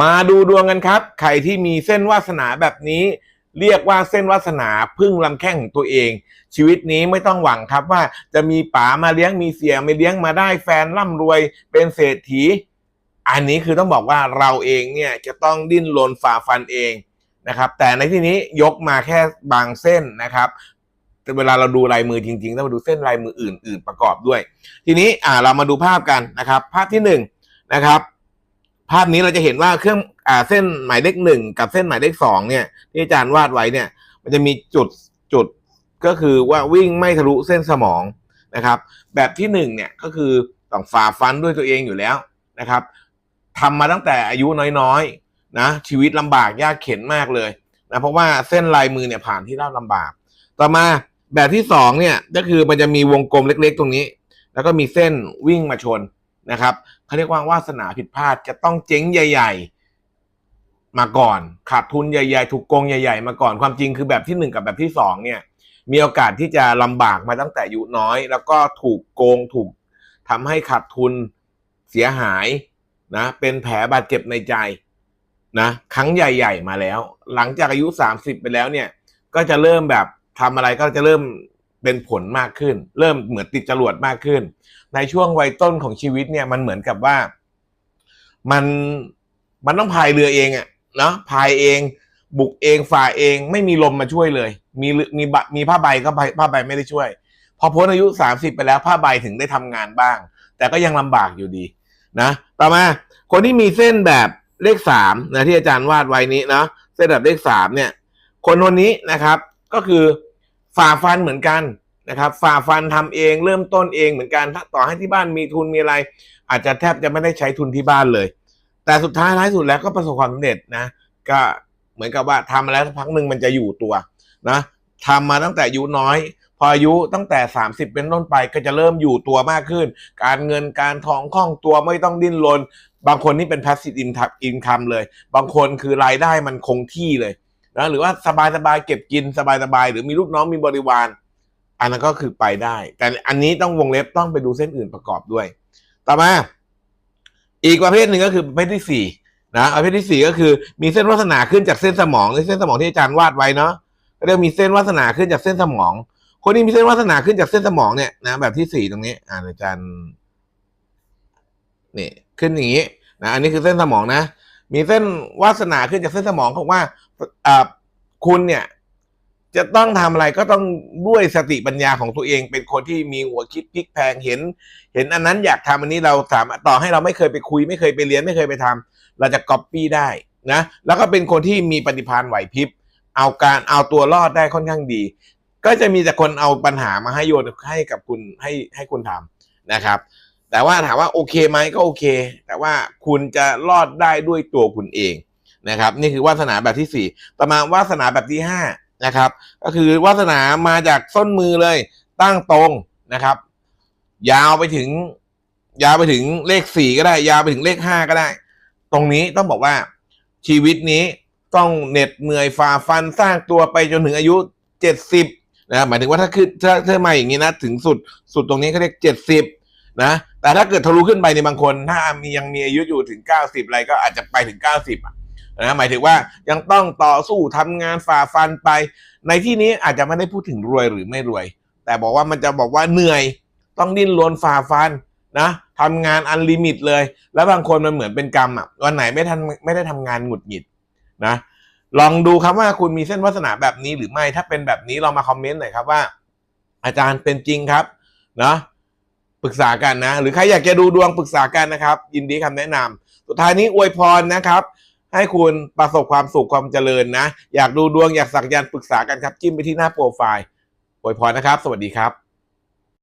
มาดูดวงกันครับ ใครที่มีเส้นวาสนาแบบนี้ เรียกว่าเส้นวาสนาพึ่งลำแข้งของตัวเอง ชีวิตนี้ไม่ต้องหวังครับว่าจะมีป๋ามาเลี้ยงมีเสียไม่เลี้ยงมาได้แฟนร่ำรวยเป็นเศรษฐี อันนี้คือต้องบอกว่าเราเองเนี่ยจะต้องดิ้นรนฝ่าฟันเองนะครับ แต่ในที่นี้ยกมาแค่บางเส้นนะครับแต่เวลาเราดูลายมือจริงๆต้องมาดูเส้นลายมืออื่น ๆ ประกอบด้วย ทีนี้อ่าเรามาดูภาพกันนะครับ ภาพที่หนึ่งนะครับ ภาพนี้เราจะเห็นว่าเครื่องอ่าเส้นหมายเลขหนึ่งกับเส้นหมายเลขสองเนี่ย ที่อาจารย์วาดไว้เนี่ย มันจะมีจุดจุดก็คือว่าวิ่งไม่ทะลุเส้นสมองนะครับ แบบที่หนึ่งเนี่ยก็คือต้องฝ่าฟันด้วยตัวเองอยู่แล้วนะครับทำมาตั้งแต่อายุน้อยๆนะชีวิตลำบากยากเข็นมากเลยนะเพราะว่าเส้นลายมือเนี่ยผ่านที่ราบลำบาก ต่อมาแบบที่สองเนี่ยก็คือมันจะมีวงกลมเล็ก ๆ ตรงนี้ แล้วก็มีเส้นวิ่งมาชน นะครับเขาเรียกว่าวาสนาผิดพลาดจะต้องเจ๊งใหญ่ ๆ มาก่อน ขาดทุนใหญ่ ๆ ถูกโกงใหญ่ ๆ มาก่อนความจริงคือแบบที่หนึ่งกับแบบที่สองเนี่ยมีโอกาสที่จะลำบากมาตั้งแต่อายุน้อย แล้วก็ถูกโกงถูกทำให้ขาดทุนเสียหายนะเป็นแผลบาดเจ็บในใจนะครั้งใหญ่ ๆ มาแล้ว หลังจากอายุสามสิบไปแล้วเนี่ย ก็จะเริ่มแบบทำอะไรก็จะเริ่ม เป็นผลมากขึ้น เริ่มเหมือนติดจรวดมากขึ้น ในช่วงวัยต้นของชีวิตเนี่ยมันเหมือนกับว่า มันมันต้องพายเรือเองอะเนาะพายเอง บุกเองฝ่าเองไม่มีลมมาช่วยเลย มีมีบะมีผ้าใบก็ผ้าใบไม่ได้ช่วย พอพ้นอายุสามสิบไปแล้วผ้าใบถึงได้ทำงานบ้าง แต่ก็ยังลำบากอยู่ดีนะต่อมาคนที่มีเส้นแบบเลขสามนะที่อาจารย์วาดไว้นี้นะเส้นแบบเลขสามเนี่ย คนคนนี้นะครับ ก็คือ ฝ่าฟันเหมือนกันนะครับ ฝ่าฟันทำเองเริ่มต้นเองเหมือนกันถ้าต่อให้ที่บ้านมีทุนมีอะไร อาจจะแทบจะไม่ได้ใช้ทุนที่บ้านเลย แต่สุดท้ายท้ายสุดแล้วก็ประสบความสำเร็จนะก็เหมือนกับว่าทำมาแล้วสักพักหนึ่งมันจะอยู่ตัวนะทำมาตั้งแต่อายุน้อย พออายุตั้งแต่ 30 เป็นต้นไปก็จะเริ่มอยู่ตัวมากขึ้น การเงินการทองคล่องตัวไม่ต้องดิ้นรนบางคนนี่เป็น passive income เลย บางคนคือรายได้มันคงที่เลย นะหรือว่าสบายสบายๆเก็บกินสบายสบายๆหรือมีลูกน้องมีบริวาร อันนั้นก็คือไปได้ แต่อันนี้ต้องวงเล็บต้องไปดูเส้นอื่นประกอบด้วย ต่อมา อีกประเภทหนึ่งก็คือประเภทที่สี่นะประเภทที่สี่ก็คือมีเส้นวาสนาขึ้นจากเส้นสมองในเส้นสมองที่อาจารย์วาดไว้เนาะเรียกมีเส้นวาสนาขึ้นจากเส้นสมอง คนที่มีเส้นวาสนาขึ้นจากเส้นสมองเนี่ยนะแบบที่สี่ตรงนี้อ่าอาจารย์นี่ขึ้นอย่างนี้นะอันนี้คือเส้นสมองนะ มีเส้นวาสนาขึ้นจากเส้นสมองเขาว่า คุณเนี่ย จะต้องทำอะไรก็ต้องด้วยสติปัญญาของตัวเอง เป็นคนที่มีหัวคิดพลิกแพลงเห็น เห็นอันนั้นอยากทำอันนี้เราสามารถต่อให้เราไม่เคยไปคุย ไม่เคยไปเรียนไม่เคยไปทำเราจะก๊อปปี้ได้นะแล้วก็เป็นคนที่มีปฏิภาณไหวพริบ เอาการเอาตัวรอดได้ค่อนข้างดี ก็จะมีแต่คนเอาปัญหามาให้โยนให้กับคุณให้ให้คุณทำนะครับ แต่ว่าถามว่าโอเคไหมก็โอเค แต่ว่าคุณจะรอดได้ด้วยตัวคุณเอง นะครับนี่คือวาสนาแบบที่สี่ต่อมาวาสนาแบบที่ห้านะครับก็คือวาสนามาจากส้นมือเลยตั้งตรงนะครับ ยาวไปถึง ยาวไปถึงเลขสี่ก็ได้ ยาวไปถึงเลขห้าก็ได้ ตรงนี้ต้องบอกว่าชีวิตนี้ต้องเหน็ดเหนื่อยฝ่าฟันสร้างตัวไปจนถึงอายุเจ็ดสิบนะหมายถึงว่าถ้าขึ้นถ้าถ้ามาอย่างนี้นะถึงสุดสุดตรงนี้เขาเรียกเจ็ดสิบนะแต่ถ้าเกิดทะลุขึ้นไปในบางคน ถ้ามียังมีอายุอยู่ถึงเก้าสิบอะไรก็อาจจะไปถึงเก้าสิบอะ นะหมายถึงว่ายังต้องต่อสู้ทำงานฝ่าฟันไป ในที่นี้อาจจะไม่ได้พูดถึงรวยหรือไม่รวย แต่บอกว่ามันจะบอกว่าเหนื่อยต้องดิ้นรนฝ่าฟันนะทำงานอันลิมิตเลย แล้วบางคนมันเหมือนเป็นกรรมอะวันไหนไม่ทันไม่ได้ทำงานหงุดหงิดนะลองดูครับว่าคุณมีเส้นวาสนาแบบนี้หรือไม่ถ้าเป็นแบบนี้ลองมาคอมเมนต์หน่อยครับว่า อาจารย์เป็นจริงครับเนาะปรึกษากันนะ หรือใครอยากจะดูดวงปรึกษากันนะครับ ยินดีคำแนะนำสุดท้ายนี้อวยพรนะครับ ให้คุณประสบความสุขความเจริญนะ อยากดูดวงอยากสักยันปรึกษากันครับ จิ้มไปที่หน้าโปรไฟล์อวยพรนะครับ สวัสดีครับ